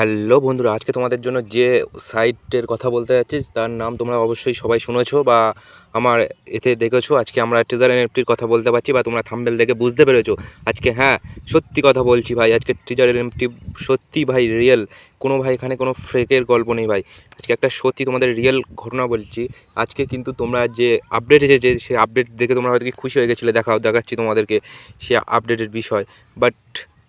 Hello বন্ধুরা, আজকে তোমাদের জন্য যে সাইটের কথা বলতে যাচ্ছি, তার নাম তোমরা অবশ্যই সবাই শুনেছো বা আমার এতে দেখেছ। আজকে আমরা ট্রেজার এনএফটির কথা বলতে পারছি বা তোমরা থাম্বেল দেখে বুঝতে পেরেছ। আজকে হ্যাঁ সত্যি কথা বলছি ভাই, আজকে ট্রেজার এনএফটি সত্যি ভাই রিয়েল কোনো ভাই এখানে কোনো ফ্রেকের গল্প নেই ভাই। আজকে একটা সত্যি তোমাদের রিয়েল ঘটনা বলছি। আজকে কিন্তু তোমরা যে আপডেট এসেছে সে আপডেট দেখে তোমরা হয়তো কি খুশি হয়ে গেছিলে দেখাও দেখাচ্ছি তোমাদেরকে সে আপডেটের বিষয়। বাট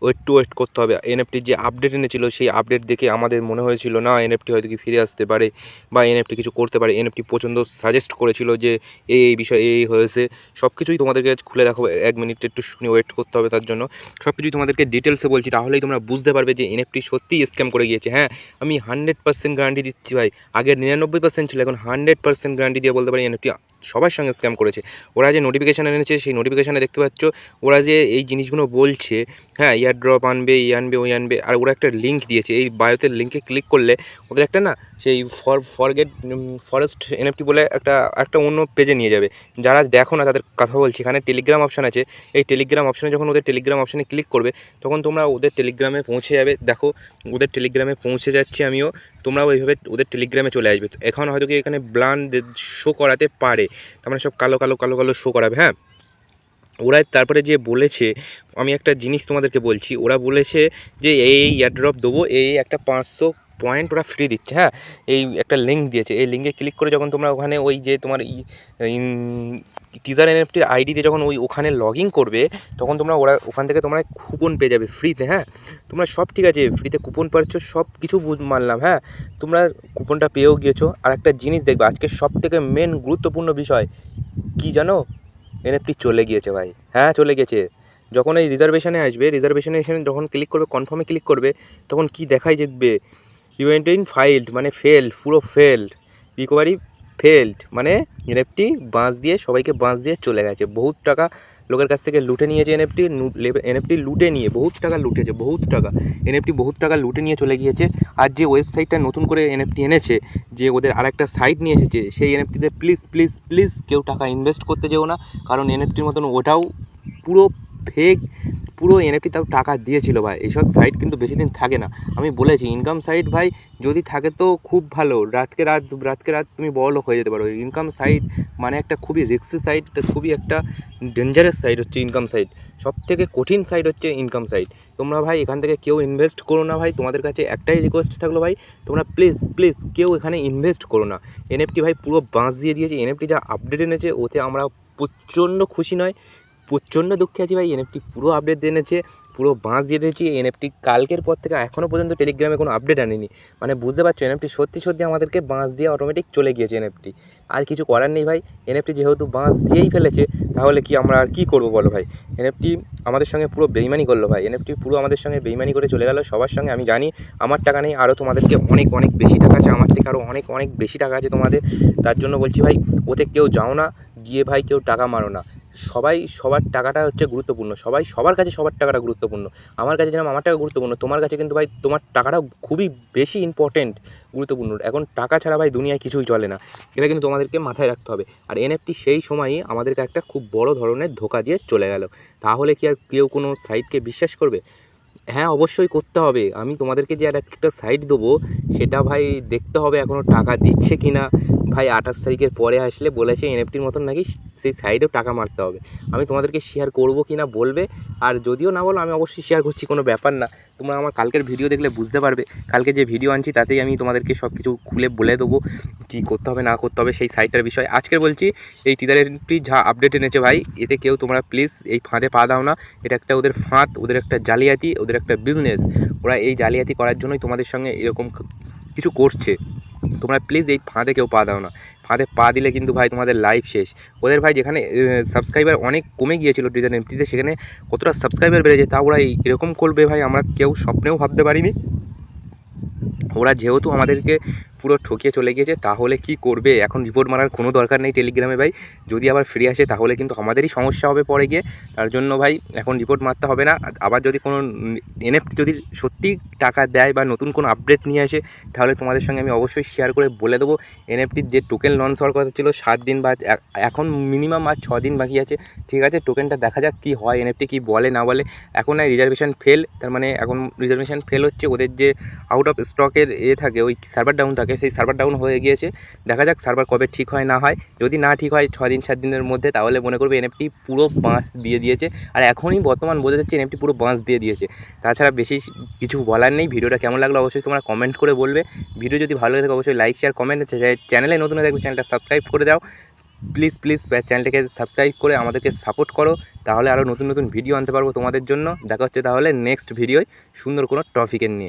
ওয়েট টু ওয়েট করতে হবে। এনএফটির যে আপডেট এনেছিল, সেই আপডেট দেখে আমাদের মনে হয়েছিল, না এনএফটি হয়তো কি ফিরে আসতে পারে বা এনএফটি কিছু করতে পারে। এনএফটি পছন্দ সাজেস্ট করেছিল যে এই এই বিষয় এই হয়েছে। সব কিছুই তোমাদেরকে খুলে দেখো এক মিনিট একটু শুনে ওয়েট করতে হবে তার জন্য। সব কিছুই তোমাদেরকে ডিটেলসে বলছি, তাহলেই তোমরা বুঝতে পারবে যে এনএফটি সত্যিই স্ক্যাম করে গিয়েছে। হ্যাঁ আমি হান্ড্রেড পার্সেন্ট গ্যারান্টি দিচ্ছি ভাই। আগের নিরানব্বই পার্সেন্ট ছিল, এখন হান্ড্রেড পার্সেন্ট গ্যারান্টি দিয়ে বলতে পারি এনএফটি সবার সঙ্গে স্ক্যাম করেছে। ওরা যে নোটিফিকেশান এনেছে, সেই নোটিফিকেশানে দেখতে পাচ্ছ, ওরা যে এই জিনিসগুলো বলছে হ্যাঁ ইয়ার ড্রপ আনবে ই আনবে, ওই আনবে, আর ওরা একটা লিঙ্ক দিয়েছে। এই বায়োতের লিঙ্কে ক্লিক করলে ওদের একটা না, সেই ফর ফরগেট ফরেস্ট এনএফটি বলে একটা একটা অন্য পেজে নিয়ে যাবে। যারা দেখো না, তাদের কথা বলছি। এখানে টেলিগ্রাম অপশান আছে। এই টেলিগ্রাম অপশানে যখন ওদের টেলিগ্রাম অপশানে ক্লিক করবে, তখন তোমরা ওদের টেলিগ্রামে পৌঁছে যাবে। দেখো, ওদের টেলিগ্রামে পৌঁছে যাচ্ছি আমিও। তোমরাও এইভাবে ওদের টেলিগ্রামে চলে আসবে। এখন হয়তো কি এখানে ব্লান শো করাতে পারে। তার মানে সব কালো কালো কালো কালো শো করাবে হ্যাঁ? ওরা তারপরে যে বলেছে, আমি একটা জিনিস তোমাদেরকে বলছি, ওরা বলেছে যে, এই এয়ারড্রপ দেবো এই একটা পাঁচশো পয়েন্ট ওরা ফ্রি দিচ্ছে হ্যাঁ? এই একটা লিঙ্ক দিয়েছে। এই লিঙ্কে ক্লিক করে যখন তোমরা ওখানে ওই যে তোমার টিজার এনএফটির আইডি দিয়ে যখন ওই ওখানে লগ করবে, তখন তোমরা ওরা ওখান থেকে তোমরা কুপন পেয়ে যাবে ফ্রিতে হ্যাঁ? তোমরা সব ঠিক আছে ফ্রিতে কুপন পাচ্ছ, সব কিছু মানলাম হ্যাঁ? তোমরা কুপনটা পেয়েও গিয়েছো। আর একটা জিনিস দেখবে, আজকে সব থেকে মেন গুরুত্বপূর্ণ বিষয়, কি জানো? এনএফটি চলে গিয়েছে ভাই হ্যাঁ? চলে গেছে। যখন এই রিজার্ভেশনে আসবে রিজার্ভেশনে এসে যখন ক্লিক করবে কনফার্মে ক্লিক করবে, তখন কি দেখাই দেখবে? ইভেন্টিন ফাইল্ড মানে ফেল্ড পুরো ফেল্ড রিকভারি ফেল্ড মানে এনএফটি বাঁশ দিয়ে, সবাইকে বাঁশ দিয়ে চলে গেছে। বহুত টাকা লোকের কাছ থেকে লুটে নিয়েছে এনএফটি এনএফটি লুটে নিয়ে, বহুত টাকা লুটেছে, বহুত টাকা। এনএফটি বহুত টাকা লুটে নিয়ে চলে গিয়েছে। আর যে ওয়েবসাইটটা নতুন করে এনএফটি এনেছে, যে ওদের আরেকটা সাইট নিয়ে এসেছে, সেই এনএফটিতে প্লিজ প্লিজ প্লিজ কেউ টাকা ইনভেস্ট করতে যেও না। কারণ এনএফটির মতন ওটাও পুরো ফেক পুরো এনএফটি তাও টাকা দিয়েছিল ভাই। এইসব সাইট কিন্তু বেশি দিন থাকে না। আমি বলেছি ইনকাম সাইট ভাই যদি থাকে তো খুব ভালো। রাতকে রাত রাতকে রাত তুমি বড় লোক হয়ে যেতে পারো। ইনকাম সাইট মানে একটা খুবই রিক্সি সাইট খুবই একটা ডেঞ্জারাস সাইট হচ্ছে ইনকাম সাইট সব থেকে কঠিন সাইট হচ্ছে ইনকাম সাইট তোমরা ভাই এখান থেকে কেউ ইনভেস্ট করো না ভাই। তোমাদের কাছে একটাই রিকোয়েস্ট থাকল ভাই, তোমরা প্লিজ প্লিজ কেউ এখানে ইনভেস্ট করো না। এনএফটি ভাই পুরো বাঁশ দিয়ে দিয়েছে। এনএফটি যা আপডেট এনেছে, ওতে আমরা প্রচণ্ড খুশি নয়। প্রচণ্ড দুঃখে আছি ভাই। এনএফটি পুরো আপডেট দিয়ে এনেছে, পুরো বাঁশ দিয়ে দিয়েছি। এনএফটি কালকের পর থেকে এখনও পর্যন্ত টেলিগ্রামে কোনো আপডেট আনেনি। মানে বুঝতে পারছ এনএফটি সত্যি সত্যি আমাদেরকে বাঁশ দিয়ে অটোমেটিক চলে গিয়েছে এনএফটি আর কিছু করার নেই ভাই। এনএফটি যেহেতু বাঁশ দিয়েই ফেলেছে, তাহলে কি আমরা আর কী করব বলো ভাই? এনএফটি আমাদের সঙ্গে পুরো বেইমানি করল ভাই। এনএফটি পুরো আমাদের সঙ্গে বেইমানি করে চলে গেল। সবার সঙ্গে আমি জানি, আমার টাকা নেই আরও তোমাদেরকে অনেক অনেক বেশি টাকা আছে। আমার থেকে আরও অনেক অনেক বেশি টাকা আছে তোমাদের। তার জন্য বলছি ভাই, ওতে কেউ যাও না, গিয়ে ভাই কেউ টাকা মারো না। সবাই সবার টাকাটা হচ্ছে গুরুত্বপূর্ণ। সবাই সবার কাছে সবার টাকাটা গুরুত্বপূর্ণ। আমার কাছে যেরকম আমার টাকা গুরুত্বপূর্ণ, তোমার কাছে কিন্তু ভাই তোমার টাকাটা খুবই বেশি ইম্পর্টেন্ট গুরুত্বপূর্ণ। এখন টাকা ছাড়া ভাই দুনিয়ায় কিছুই চলে না। এটা কিন্তু তোমাদেরকে মাথায় রাখতে হবে। আর এনএফটি সেই সময়ই আমাদেরকে একটা খুব বড় ধরনের ধোকা দিয়ে চলে গেল। তাহলে কি আর কেউ কোনো সাইটকে বিশ্বাস করবে? হ্যাঁ অবশ্যই করতে হবে। আমি তোমাদেরকে যে আর একটা সাইট দেবো, সেটা ভাই দেখতে হবে এখনও টাকা দিচ্ছে কি না ভাই আঠাশ তারিখের পরে আসলে বলেছে এনএফটির মতন নাকি সেই সাইডেও টাকা মারতে হবে। আমি তোমাদেরকে শেয়ার করব কি না বলবে, আর যদিও না বলো, আমি অবশ্যই শেয়ার করছি, কোনো ব্যাপার না। তোমরা আমার কালকের ভিডিও দেখলে বুঝতে পারবে। কালকে যে ভিডিও আনছি, তাতেই আমি তোমাদেরকে সব কিছু খুলে বলে দেবো, কী করতে হবে, না করতে হবে সেই সাইটটার বিষয়। আজকে বলছি, এই টিদারেরটি যা আপডেট এনেছে ভাই, এতে কেউ তোমরা প্লিজ এই ফাঁদে পা দাও না। এটা একটা ওদের ফাঁদ, ওদের একটা জালিয়াতি, ওদের একটা বিজনেস ওরা এই জালিয়াতি করার জন্যই তোমাদের সঙ্গে এরকম কিছু করছে। তোমরা প্লিজ এই ফাঁদে কেউ পা দাও না। ফাঁদে পা দিলে কিন্তু ভাই তোমাদের লাইফ শেষ। ওদের ভাই যেখানে সাবস্ক্রাইবার অনেক কমে গিয়েছিল ডিজাইন এমটিতে সেখানে কতটা সাবস্ক্রাইবার বেড়েছে তা ওরা এরকম করবে ভাই, আমরা কেউ স্বপ্নেও ভাবতে পারিনি। ওরা যেহেতু আমাদেরকে পুরো ঠকিয়ে চলে গিয়েছে, তাহলে কি করবে? এখন রিপোর্ট মারার কোনো দরকার নেই টেলিগ্রামে ভাই। যদি আবার ফ্রি আসে, তাহলে কিন্তু আমাদেরই সমস্যা হবে পরে গিয়ে। তার জন্য ভাই, এখন রিপোর্ট মারতে হবে না। আবার যদি কোনো এনএফটি যদি সত্যি টাকা দেয় বা নতুন কোনো আপডেট নিয়ে আসে, তাহলে তোমাদের সঙ্গে আমি অবশ্যই শেয়ার করে বলে দেবো। এনএফটির যে টোকেন লঞ্চ হওয়ার কথা ছিল, সাত দিন বা এখন মিনিমাম আর ছ দিন বাকি আছে। ঠিক আছে টোকেনটা দেখা যাক কী হয় এনএফটি কী বলে, না বলে। এখন রিজার্ভেশন ফেল তার মানে এখন রিজার্ভেশন ফেল হচ্ছে। ওদের যে আউট অফ স্টকের এ থাকে, ওই সার্ভার ডাউন থাকে, সেই সার্ভার ডাউন হয়ে গিয়েছে। দেখা যাক সার্ভার কবে ঠিক হয়, না হয়। যদি না ঠিক হয় ছ দিন, সাত দিনের মধ্যে, তাহলে মনে করবে এনএফটি পুরো বাঁশ দিয়ে দিয়েছে। আর এখনই বর্তমান বোঝা যাচ্ছে এনএফটি পুরো বাঁশ দিয়ে দিয়েছে। তাছাড়া বেশি কিছু বলার নেই। ভিডিওটা কেমন লাগল অবশ্যই তোমরা কমেন্ট করে বলবে। ভিডিও যদি ভালো লাগে থাকে, অবশ্যই লাইক শেয়ার কমেন্ট চ্যানেলে নতুন হয়ে থাকবে চ্যানেলটা সাবস্ক্রাইব করে দাও। প্লিজ প্লিজ চ্যানেলটাকে সাবস্ক্রাইব করে আমাদেরকে সাপোর্ট করো। তাহলে আরও নতুন নতুন ভিডিও আনতে পারব তোমাদের জন্য। দেখা হচ্ছে তাহলে নেক্সট ভিডিওয় সুন্দর কোনো টপিকের নিয়ে।